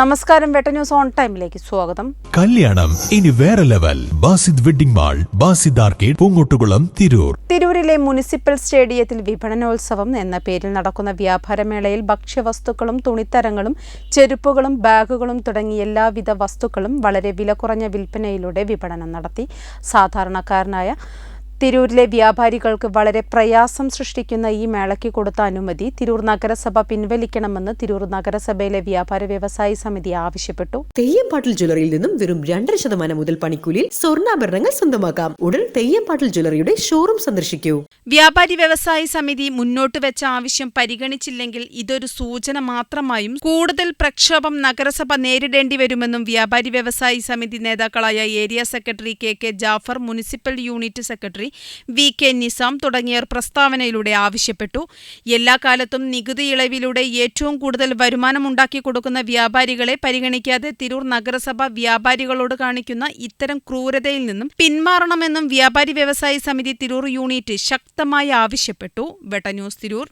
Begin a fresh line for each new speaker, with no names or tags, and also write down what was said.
നമസ്കാരം വെട്ട news on ടൈമിലേക്ക് സ്വാഗതം.
കല്യാണം ഇനി വേറെ level. Basid wedding mall Basid arcade Poongottukulam Tirur.
തിരൂരിലെ മുനിസിപ്പൽ സ്റ്റേഡിയത്തിൽ വിപണനോത്സവം എന്ന പേരിൽ നടക്കുന്ന വ്യാപാരമേളയിൽ ഭക്ഷ്യവസ്തുക്കളും തുണിത്തരങ്ങളും ചെരുപ്പുകളും ബാഗുകളും തുടങ്ങിയ എല്ലാവിധ വസ്തുക്കളും വളരെ വില കുറഞ്ഞ വിൽപ്പനയിലൂടെ വിപണനം നടത്തി. സാധാരണക്കാരനായ തിരൂരിലെ വ്യാപാരികൾക്ക് വളരെ പ്രയാസം സൃഷ്ടിക്കുന്ന ഈ മേളയ്ക്ക് കൊടുത്ത അനുമതി തിരൂർ നഗരസഭ പിൻവലിക്കണമെന്ന് തിരൂർ നഗരസഭയിലെ വ്യാപാര വ്യവസായി സമിതി ആവശ്യപ്പെട്ടു.
തെയ്യംപാട്ടിൽ ജ്വല്ലറിയിൽ നിന്നും വെറും രണ്ടര ശതമാനം മുതൽ പണിക്കൂലിയിൽ സ്വർണാഭരണങ്ങൾ സ്വന്തമാക്കാം. ഉടൻ തെയ്യംപാട്ടിൽ ജ്വല്ലറിയുടെ ഷോറൂം സന്ദർശിക്കൂ.
വ്യാപാരി വ്യവസായി സമിതി മുന്നോട്ട് വെച്ച ആവശ്യം പരിഗണിച്ചില്ലെങ്കിൽ ഇതൊരു സൂചന മാത്രമായും കൂടുതൽ പ്രക്ഷോഭം നഗരസഭ നേരിടേണ്ടി വരുമെന്നും വ്യാപാരി വ്യവസായി സമിതി നേതാക്കളായ area secretary K K Jafar municipal unit secretary V K Nizam തുടങ്ങിയവർ പ്രസ്താവനയിലൂടെ ആവശ്യപ്പെട്ടു. എല്ലാ കാലത്തും നികുതി ഇളവിലൂടെ ഏറ്റവും കൂടുതൽ വരുമാനമുണ്ടാക്കി കൊടുക്കുന്ന വ്യാപാരികളെ പരിഗണിക്കാതെ തിരൂർ നഗരസഭ വ്യാപാരികളോട് കാണിക്കുന്ന ഇത്തരം ക്രൂരതയിൽ നിന്നും പിന്മാറണമെന്നും വ്യാപാരി വ്യവസായി സമിതി തിരൂർ യൂണിറ്റ് ശക്തമായി ആവശ്യപ്പെട്ടു. വെട്ട ന്യൂസ് തിരൂർ